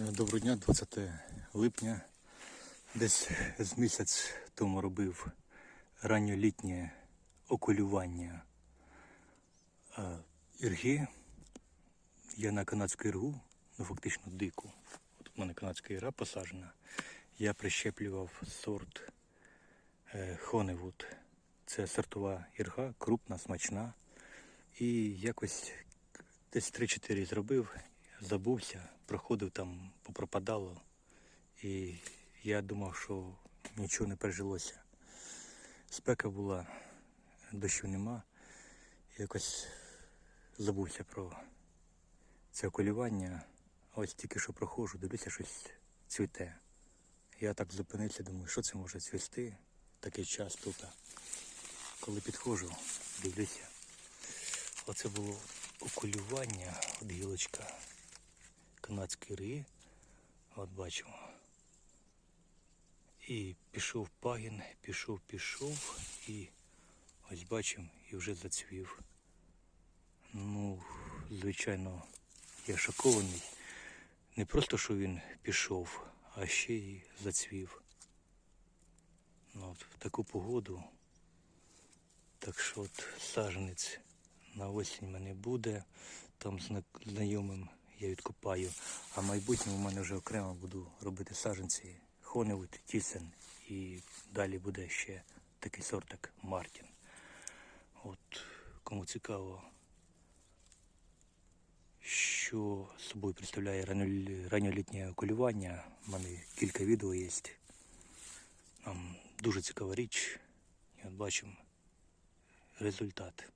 Доброго дня, 20 липня. Десь з місяць тому робив ранньолітнє окулювання ірги. Я на канадську іргу, ну фактично дику. От у мене канадська ірга посаджена. Я прищеплював сорт Хоневуд. Це сортова ірга, крупна, смачна. І якось десь 3-4 зробив, забувся, проходив там, попропадало. І я думав, що нічого не пережилося. Спека була, дощу нема. Якось забувся про це окулювання. Ось тільки що проходжу, дивлюся, щось цвіте. Я так зупинився, думаю, що це може цвісти такий час тут. Коли підходжу, дивлюся. Оце було окулювання, от гілочка канадської риї. От бачимо. І пішов пагін, пішов, пішов і ось бачимо, і вже зацвів. Ну, звичайно, я шокований. Не просто, що він пішов, а ще й зацвів. Ну, от, в таку погоду. Так що от саженець на осінь мене буде. Там зна- знайомим я відкопаю. А в майбутньому в мене вже окремо буду робити саженці Хоневуд, Тісен. І далі буде ще такий сорт, як Мартін. От кому цікаво, що собою представляє ранньолі- ранньолітнє окулювання. У мене кілька відео є. Там дуже цікава річ. І от бачимо результат.